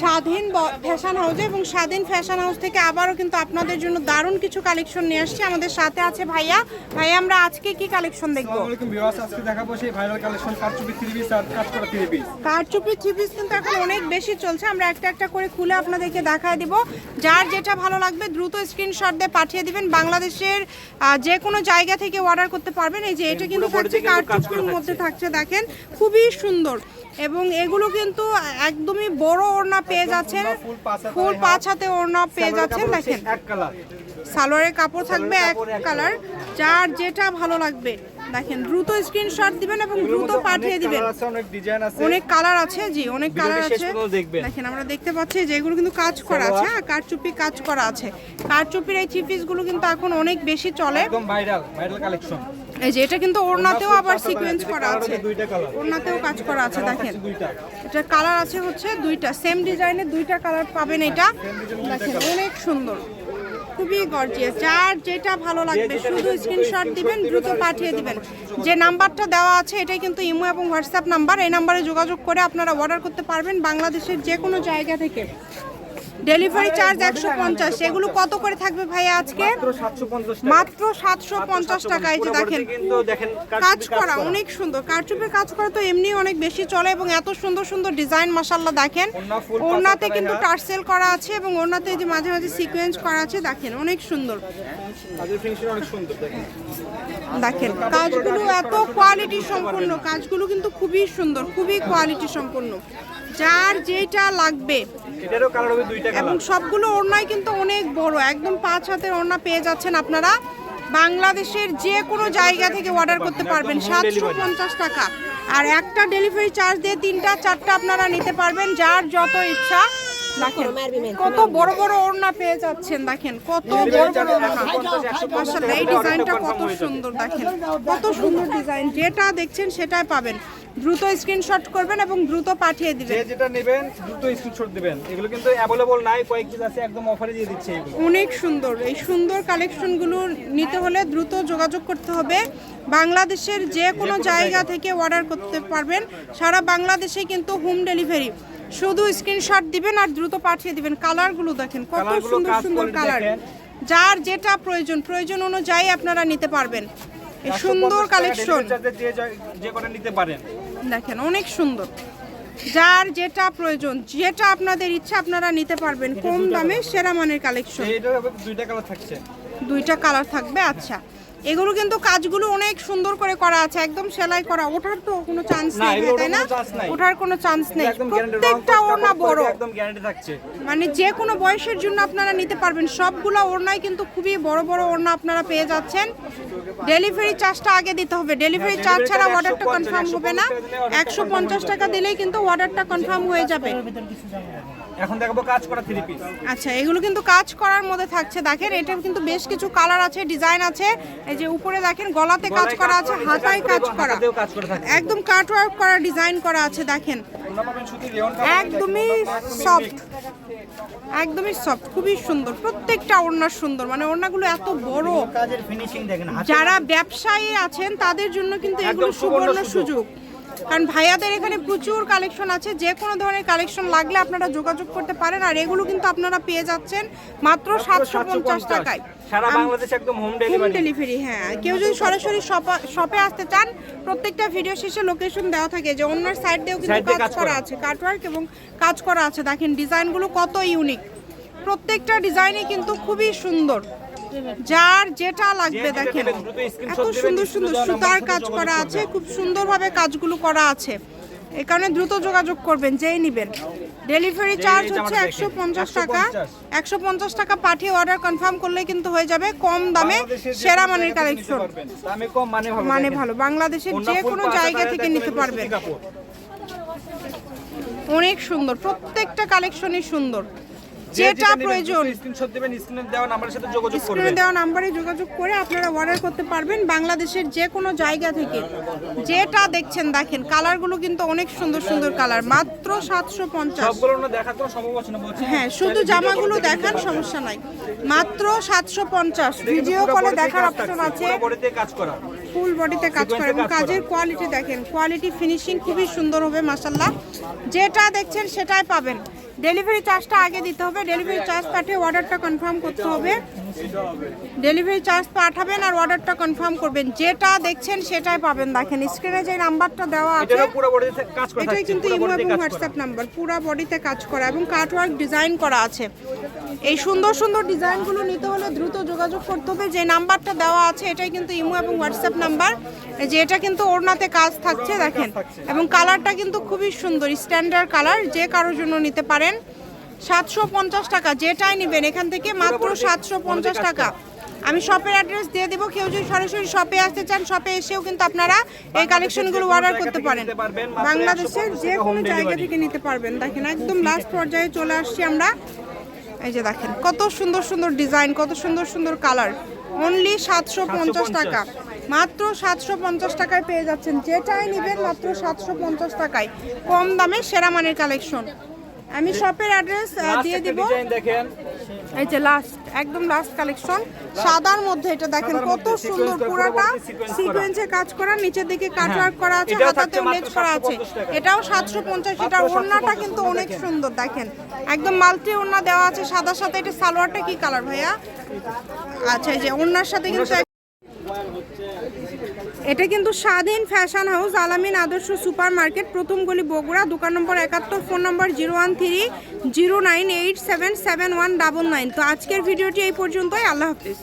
স্বাধীন ফ্যাশন হাউসে এবং স্বাধীন ফ্যাশন হাউস থেকে আবারও কিন্তু আপনাদের জন্য দারুণ কিছু কালেকশন নিয়ে আসছি। আমাদের সাথে আছে ভাইয়া। ভাইয়া আমরা আজকে কি কালেকশন দেখব? আজকে দেখাবো সেই ভাইরাল কালেকশন কারচুপি থ্রি পিস আর থ্রি পিস কারচুপি থ্রি পিস কিন্তু এখন অনেক বেশি চলছে। আমরা একটা একটা করে খুলে আপনাদেরকে দেখায় দিব। যার যেটা ভালো লাগবে দ্রুত স্ক্রিনশট দিয়ে পাঠিয়ে দিবেন। বাংলাদেশের যে কোনো জায়গা থেকে অর্ডার করতে পারবেন। এই যে এটা কিন্তু থাকছে কারচুপির মধ্যে থাকছে। দেখেন। খুবই সুন্দর। এবং এগুলো কিন্তু একদমই বড় ওড়না পেয়ে যাচ্ছেন। ফুল পাঁচ হাতে হাতে ওড়না পেয়ে যাচ্ছেন দেখেন। সালোয়ারের কাপড় থাকবে এক কালার যার যেটা ভালো লাগবে দেখেন দ্রুত স্ক্রিনশট দিবেন এবং দ্রুত পাঠিয়ে দিবেন। অনেক কালার আছে। জি অনেক কালার আছে। দেখেন আমরা দেখতে পাচ্ছি যে এগুলো কিন্তু কাজ করা আছে হ্যাঁ কারচুপি কাজ করা আছে। কারচুপির এই থ্রি গুলো কিন্তু এখন অনেক বেশি চলে। একদম ভাইরাল ভাইরাল কালেকশন এই যে এটা কিন্তু ওড়নাতেও আবার সিকোয়েন্স করা আছে। ওড়নাতেও কাজ করা আছে দেখেন। এটা কালার আছে হচ্ছে দুইটা সেম ডিজাইনের দুইটা কালার পাবেন এটা। দেখেন অনেক সুন্দর। খুবই গর্জিয়াস যার যেটা ভালো লাগবে শুধু স্ক্রিনশট দিবেন দ্রুত পাঠিয়ে দিবেন। যে নাম্বারটা দেওয়া আছে এটাই কিন্তু ইমো এবং হোয়াটসঅ্যাপ নাম্বার। এই নাম্বারে যোগাযোগ করে আপনারা অর্ডার করতে পারবেন বাংলাদেশের যে কোনো জায়গা থেকে। ডেলিভারি চার্জ একশো পঞ্চাশ এগুলো কত করে থাকবে ভাইয়া আজকে? মাত্র 750 টাকা। মাত্র সাতশো পঞ্চাশ টাকা এই যে দেখেন। কাজ করা অনেক সুন্দর। কারচুপের কাজ করা তো এমনি অনেক বেশি চলে এবং এত সুন্দর সুন্দর ডিজাইন মাসাল্লাহ দেখেন। ওড়নাতে কিন্তু। টার্সেল করা আছে এবং ওড়নাতে এই যে মাঝে মাঝে সিকোয়েন্স করা আছে দেখেন অনেক সুন্দর। দেখেন। কাজগুলো এত কোয়ালিটি সম্পন্ন কাজগুলো কিন্তু খুবই সুন্দর খুবই কোয়ালিটি সম্পন্ন যার যেটা লাগবে। এবং সবগুলো ওড়নাই কিন্তু অনেক বড়। একদম পাঁচ হাতের ওড়না পেয়ে যাচ্ছেন আপনারা। বাংলাদেশের যে কোনো জায়গা থেকে অর্ডার করতে পারবেন। সাতশো পঞ্চাশ টাকা। আর একটা ডেলিভারি চার্জ দিয়ে তিনটা চারটা আপনারা নিতে পারবেন। যার যত ইচ্ছা দেখেন কত বড় বড় ওড়না পেয়ে যাচ্ছেন দেখেন। কত বড় বড় ওড়না। এই ডিজাইনটা কত সুন্দর দেখেন। কত সুন্দর ডিজাইন যেটা দেখছেন সেটাই পাবেন। দ্রুত স্ক্রিনশট করবেন এবং দ্রুত পাঠিয়ে দিবেন। যে যেটা নেবেন দ্রুত স্ক্রিনশট দিবেন। এগুলো কিন্তু অ্যাভেলেবল নাই কয়েক পিস আছে একদম অফারে দিয়ে দিচ্ছে এগুলো। অনেক সুন্দর। এই সুন্দর কালেকশনগুলো নিতে হলে দ্রুত যোগাযোগ করতে হবে। বাংলাদেশের যে কোনো জায়গা থেকে অর্ডার করতে পারবেন। সারা বাংলাদেশে কিন্তু হোম ডেলিভারি শুধু স্ক্রিনশট দিবেন আর দ্রুত পাঠিয়ে দিবেন। কালারগুলো দেখেন কত সুন্দর সুন্দর কালার যার যেটা প্রয়োজন প্রয়োজন অনুযায়ী আপনারা নিতে পারবেন। সুন্দর কালেকশন যে যে নিতে পারেন। দেখেন অনেক সুন্দর। যার যেটা প্রয়োজন যেটা আপনাদের ইচ্ছা আপনারা নিতে পারবেন কম দামে সেরা মানের কালেকশন। দুইটা কালার থাকছে। দুইটা কালার থাকবে আচ্ছা। এগুলো কিন্তু কাজগুলো অনেক সুন্দর করে করা আছে একদম সেলাই করা। ওঠার তো কোনো চান্স নেই তাই না? কোনো। ওঠার কোনো চান্স নেই। প্রত্যেকটা ওড়না বড়। একদম গ্যারান্টি থাকছে। মানে যে কোনো বয়সের জন্য আপনারা নিতে পারবেন। সবগুলো ওড়নাই কিন্তু খুবই বড় বড় ওড়না আপনারা পেয়ে যাচ্ছেন। ডেলিভারি চার্জটা আগে দিতে হবে। ডেলিভারি চার্জ ছাড়া অর্ডারটা কনফার্ম হবে না। একশো পঞ্চাশ টাকা দিলেই কিন্তু অর্ডারটা কনফার্ম হয়ে যাবে। এখন দেখাবো কাজ করা থ্রি পিস আচ্ছা এগুলো কিন্তু কাজ করার মধ্যে থাকছে। দেখেন এটার কিন্তু বেশ কিছু কালার আছে ডিজাইন আছে। এই যে উপরে দেখেন গলাতে কাজ করা আছে হাতায় কাজ করা একদম কাট ওয়ার্ক করা ডিজাইন করা আছে দেখেন। একদমই সফট একদমই সফট খুবই সুন্দর। প্রত্যেকটা ওড়না সুন্দর। মানে ওড়নাগুলো এত বড়। কাজের ফিনিশিং দেখেন যারা ব্যবসায়ী আছেন তাদের জন্য কিন্তু এগুলো সুবর্ণ সুযোগ। কারণ ভাইয়াদের এখানে প্রচুর কালেকশন আছে যে কোনো ধরনের কালেকশন লাগলে আপনারা যোগাযোগ করতে পারেন আর এগুলো কিন্তু আপনারা পেয়ে যাচ্ছেন মাত্র সাতশো পঞ্চাশ টাকায়। সারা বাংলাদেশ একদম হোম হোম ডেলিভারি হ্যাঁ। কেউ যদি সরাসরি শপে আসতে চান প্রত্যেকটা ভিডিও শেষে লোকেশন দেওয়া থাকে যে অন্য সাইড দিয়েও কিন্তু কাজ করা করা। আছে কাটওয়ার্ক এবং কাজ করা আছে। দেখেন ডিজাইনগুলো কত ইউনিক প্রত্যেকটা ডিজাইনই কিন্তু খুবই সুন্দর। যার যেটা লাগবে দেখেন। এত সুন্দর সুন্দর সুতার কাজ করা আছে খুব সুন্দরভাবে কাজগুলো করা আছে। এই কারণে দ্রুত যোগাযোগ করবেন যেই নেবেন। ডেলিভারি চার্জ হচ্ছে একশো পঞ্চাশ টাকা। একশো পঞ্চাশ টাকা পাঠিয়ে অর্ডার কনফার্ম করলে কিন্তু হয়ে যাবে কম দামে সেরা মানের কালেকশন মানে ভালো মানে। ভালো। বাংলাদেশের যে কোনো জায়গা থেকে নিতে পারবেন অনেক সুন্দর প্রত্যেকটা কালেকশনই সুন্দর। যেটা প্রয়োজন। স্ক্রিনশট দিবেন স্ক্রিনে দেওয়া নাম্বারের সাথে যোগাযোগ স্ক্রিনে করবেন। দেওয়া নাম্বারে যোগাযোগ করে আপনারা অর্ডার করতে পারবেন। বাংলাদেশের যে কোনো জায়গা থেকে। যেটা দেখছেন দেখেন কালারগুলো কিন্তু অনেক সুন্দর সুন্দর কালার মাত্র সাতশো পঞ্চাশ। সবগুলো না দেখাতো সম্ভব হচ্ছে না হ্যাঁ শুধু জামাগুলো দেখান সমস্যা নাই। মাত্র সাতশো পঞ্চাশ। ভিডিও কলে দেখার অপশন আছে। বডিতে কাজ করা। ফুল বডিতে কাজ করে। এবং কাজের কোয়ালিটি দেখেন। কোয়ালিটি ফিনিশিং খুবই সুন্দর হবে মাসাল্লাহ যেটা দেখছেন সেটাই পাবেন। ডেলিভারি চার্জটা আগে দিতে হবে। ডেলিভারি চার্জ পাঠিয়ে অর্ডারটা কনফার্ম করতে হবে। ডেলিভারি চার্জ পাঠাবেন আর অর্ডারটা কনফার্ম করবেন। যেটা দেখছেন সেটাই পাবেন। দেখেন স্ক্রিনে যে নাম্বারটা দেওয়া আছে এটারও পুরো বডিতে কাজ করা এটাই কিন্তু ইমো এবং হোয়াটসঅ্যাপ নাম্বার পুরো বডিতে কাজ করা এবং কাটওয়ার্ক ডিজাইন করা আছে। এই সুন্দর সুন্দর ডিজাইনগুলো নিতে হলে দ্রুত যোগাযোগ করতে হবে। যে নাম্বারটা দেওয়া আছে এটাই কিন্তু ইমো এবং হোয়াটসঅ্যাপ নাম্বার যে এটা কিন্তু ওড়নাতে কাজ থাকছে দেখেন। এবং কালারটা কিন্তু খুবই সুন্দর স্ট্যান্ডার্ড কালার যে কারোর জন্য নিতে পারেন। সাতশো পঞ্চাশ টাকা যেটাই নেবেন এখান থেকে মাত্র সাতশো পঞ্চাশ টাকা। আমি শপের অ্যাড্রেস দিয়ে দেবো কেউ যদি সরাসরি শপে আসতে চান শপে এসেও কিন্তু আপনারা এই কালেকশনগুলো অর্ডার করতে পারেন। বাংলাদেশের যে কোনো জায়গা থেকে নিতে পারবেন। দেখেন একদম লাস্ট পর্যায়ে চলে আসছি আমরা। এই যে দেখেন কত সুন্দর সুন্দর ডিজাইন কত সুন্দর সুন্দর কালার অনলি সাতশো পঞ্চাশ টাকা। মাত্র সাতশো পঞ্চাশ টাকায় পেয়ে যাচ্ছেন। যেটাই নেবেন মাত্র সাতশো পঞ্চাশ টাকায়। কম দামে সেরা মানের কালেকশন আমি শপের অ্যাড্রেস দিয়ে দিব। দেখেন। এই যে লাস্ট একদম লাস্ট কালেকশন সাদার মধ্যে এটা দেখেন কত সুন্দর পুরাটা সিকোয়েন্সে কাজ করা নিচের দিকে কাটওয়ার্ক করা আছে মাত্র লেজ করা আছে। এটাও সাতশো পঞ্চাশ মাত্র ওড়নাটা কিন্তু অনেক সুন্দর দেখেন। একদম মাল্টি ওড়না দেওয়া আছে সাদার সাথে এটা সালোয়ারটা কি কালার ভাইয়া? আচ্ছা এই যে ওড়নার সাথে কিন্তু এটা কিন্তু স্বাধীন ফ্যাশন হাউস, আলামিন আদর্শ সুপার মার্কেট প্রথম গলি বগুড়া, দোকান নম্বর একাত্তর, phone number zero one three zero nine eight seven seven one double nine. তো আজকের ভিডিওটি এই পর্যন্তই, আল্লাহ হাফিজ।